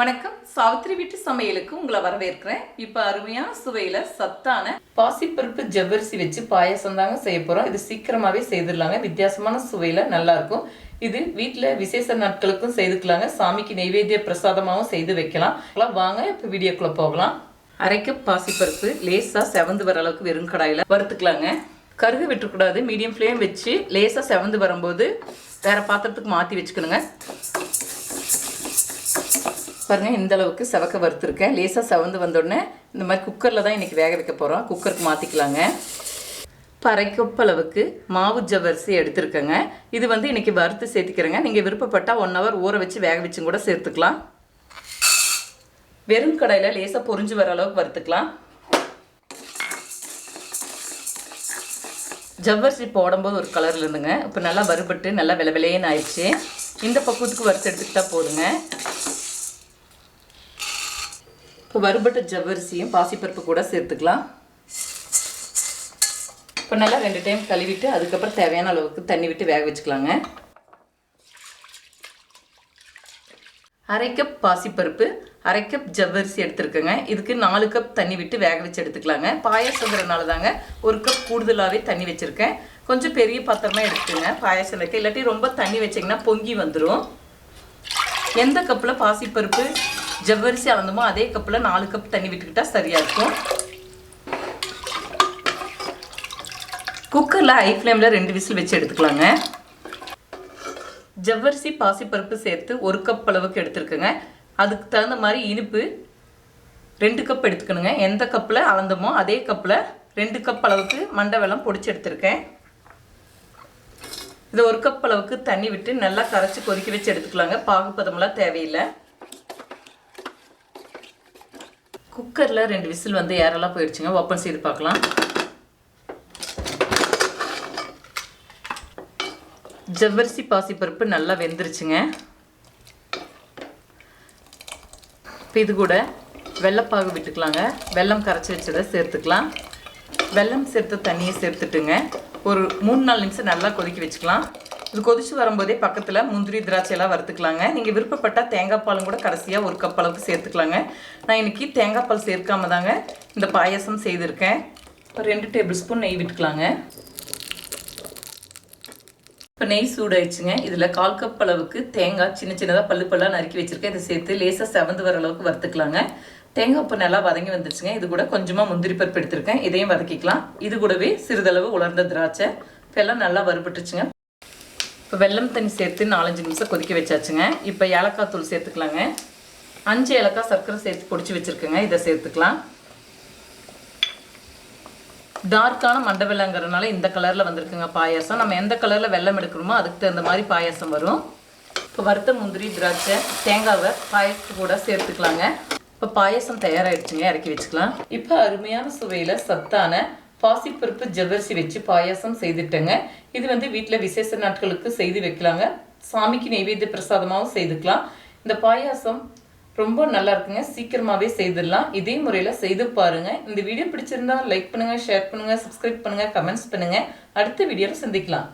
வணக்கம். சாவித்திரி வீட்டு சமையலுக்கு உங்களை வரவேற்கிறேன். இப்போ அருமையான சுவையில் சத்தான பாசிப்பருப்பு ஜவ்வரிசி வச்சு பாயாசம் தாங்க செய்ய போகிறோம் இது சீக்கிரமாகவே செய்திடலாங்க. வித்தியாசமான சுவையில் நல்லா இருக்கும். இது வீட்டில் விசேஷ நாட்களுக்கும் செய்துக்கலாங்க. சாமிக்கு நெய்வேத்திய பிரசாதமாகவும் செய்து வைக்கலாம். எல்லாம் வாங்க இப்போ வீடியோக்குள்ளே போகலாம். அரைக்க பாசிப்பருப்பு லேசாக செவந்து வர அளவுக்கு வெறும் கடாயில் வறுத்துக்கலாங்க. கருகு விட்டுக்கூடாது மீடியம் ஃப்ளேம் வச்சு லேசாக செவந்து வரும்போது வேறு பாத்திரத்துக்கு மாற்றி வச்சுக்கணுங்க. பாருங்கள் இந்த அளவுக்கு செவக்க வறுத்துருக்கேன். லேசாக செவந்து வந்தோடனே இந்த மாதிரி குக்கரில் தான் இன்றைக்கி வேக வைக்க போகிறோம் குக்கருக்கு மாற்றிக்கலாங்க இப்போ அளவுக்கு மாவு ஜவ்வரிசி எடுத்துருக்கேங்க. இது வந்து இன்றைக்கி வறுத்து சேர்த்துக்கிறேங்க. நீங்கள் விருப்பப்பட்டால் ஒன் ஹவர் ஊற வச்சு வேக வச்சும் கூட சேர்த்துக்கலாம். வெறும் கடையில் லேசாக பொறிஞ்சு வர அளவுக்கு வறுத்துக்கலாம். ஜவ்வரிசி போடும்போது ஒரு கலரில் இருந்துங்க. இப்போ நல்லா வறுபட்டு நல்லா விளவிலையேன்னு ஆயிடுச்சு. இந்த பக்குவத்துக்கு வறுத்து எடுத்துக்கிட்டால் போதுங்க. இப்போ வறுபட்ட ஜவ்வரிசியும் பாசிப்பருப்பு கூட சேர்த்துக்கலாம். இப்போ நல்லா ரெண்டு டைம் கழுவிட்டு அதுக்கப்புறம் தேவையான அளவுக்கு தண்ணி விட்டு வேக வச்சுக்கலாங்க. அரை கப் பாசிப்பருப்பு அரை கப் ஜவ்வரிசி எடுத்துருக்கேங்க. இதுக்கு நாலு கப் தண்ணி விட்டு வேக வச்சு எடுத்துக்கலாங்க. பாயாசங்கிறனால தாங்க ஒரு கப் கூடுதலாகவே தண்ணி வச்சுருக்கேன். கொஞ்சம் பெரிய பாத்திரமாக எடுத்துக்கோங்க. பாயாசம் வைக்க. இல்லாட்டி ரொம்ப தண்ணி வச்சிங்கன்னா பொங்கி வந்துடும் எந்த கப்பில் பாசிப்பருப்பு ஜவ்வரிசி அளந்தமோ அதே கப்பில் நாலு கப் தண்ணி விட்டுக்கிட்டால் சரியாக இருக்கும். குக்கரில் ஹை ஃப்ளேமில் ரெண்டு விசில் வச்சு எடுத்துக்கலாங்க. ஜவ்வரிசி பாசிப்பருப்பு சேர்த்து ஒரு கப் அளவுக்கு எடுத்துருக்குங்க. அதுக்கு தகுந்த மாதிரி இனிப்பு ரெண்டு கப் எடுத்துக்கணுங்க. எந்த கப்பில் அளந்தமோ அதே கப்பில் ரெண்டு கப் அளவுக்கு மண்டை வெள்ளம் பொடிச்சு எடுத்திருக்கேன். இதை ஒரு கப் அளவுக்கு தண்ணி விட்டு நல்லா கரைச்சி கொதிக்க வச்சு எடுத்துக்கலாங்க. பாகுப்பதமெல்லாம் தேவையில்லை. குக்கரில் ரெண்டு விசில் வந்து ஏரெல்லாம் போயிடுச்சுங்க. ஓப்பன் செய்து பார்க்கலாம். ஜவ்வரிசி பாசிப்பருப்பு நல்லா வெந்துருச்சுங்க. இப்போ இது கூட வெள்ளப்பாகு விட்டுக்கலாங்க. வெல்லம் கரைச்சி வச்சதை சேர்த்துக்கலாம். வெல்லம் சேர்த்து தண்ணியை சேர்த்துட்டுங்க. ஒரு மூணு நாலு நிமிஷம் நல்லா கொதிக்க வச்சுக்கலாம். இது கொதிச்சு வரும்போதே பக்கத்தில் முந்திரி திராட்சையெல்லாம் வறுத்துக்கலாங்க. நீங்கள் விருப்பப்பட்டால் தேங்காய் பாலும் கூட கடைசியாக ஒரு கப் அளவுக்கு சேர்த்துக்கலாங்க. நான் இன்றைக்கி தேங்காய் பால் சேர்க்காம தாங்க இந்த பாயசம் செய்திருக்கேன். ஒரு ரெண்டு டேபிள் ஸ்பூன் நெய் விட்டுக்கலாங்க. இப்போ நெய் சூடாயிடுச்சுங்க. இதில் கால் கப் அளவுக்கு தேங்காய் சின்ன சின்னதாக பல்லு பல்லாக நறுக்கி வச்சுருக்கேன். இதை சேர்த்து லேசாக செவந்து வர அளவுக்கு வறுத்துக்கலாங்க. தேங்காய் இப்போ நல்லா வதங்கி வந்துருச்சுங்க. இது கூட கொஞ்சமாக முந்திரி பருப்பு எடுத்திருக்கேன். இதையும் வதக்கிக்கலாம். இது கூடவே சிறிதளவு உலர்ந்த திராட்சை. இப்போ எல்லாம் நல்லா வறுபட்டுச்சுங்க. இப்போ வெல்லம் தண்ணி சேர்த்து நாலஞ்சு நிமிஷம் கொதிக்க வச்சாச்சுங்க. இப்போ ஏலக்காய் தூள் சேர்த்துக்கலாங்க. அஞ்சு ஏலக்காய் சர்க்கரை சேர்த்து பொடிச்சு வச்சுருக்கேங்க. இதை சேர்த்துக்கலாம். டார்க்கான மண்ட வெள்ளங்கிறதுனால இந்த கலரில் வந்திருக்குங்க பாயாசம். நம்ம எந்த கலரில் வெள்ளம் எடுக்கிறோமோ அதுக்கு தகுந்த மாதிரி பாயாசம் வரும். இப்போ வறுத்த முந்திரி திராட்சை தேங்காவை பாயசத்து கூட சேர்த்துக்கலாங்க. இப்போ பாயசம் தயாராகிடுச்சுங்க இறக்கி வச்சுக்கலாம். இப்போ அருமையான சுவையில் சத்தான பாசிப்பருப்பு ஜவ்வரிசி வச்சு பாயாசம் செய்துட்டேங்க. இது வந்து வீட்டில் விசேஷ நாட்களுக்கு செய்து வைக்கலாங்க. சாமிக்கு நெய்வேத்திய பிரசாதமாகவும் செய்துக்கலாம். இந்த பாயாசம் ரொம்ப நல்லா இருக்குங்க. சீக்கிரமாகவே செய்திடலாம். இதே முறையில் செய்து பாருங்கள் இந்த வீடியோ பிடிச்சிருந்தா லைக் பண்ணுங்கள் ஷேர் பண்ணுங்கள் சப்ஸ்கிரைப் பண்ணுங்கள் கமெண்ட்ஸ் பண்ணுங்கள் அடுத்த வீடியோவில் சந்திக்கலாம்.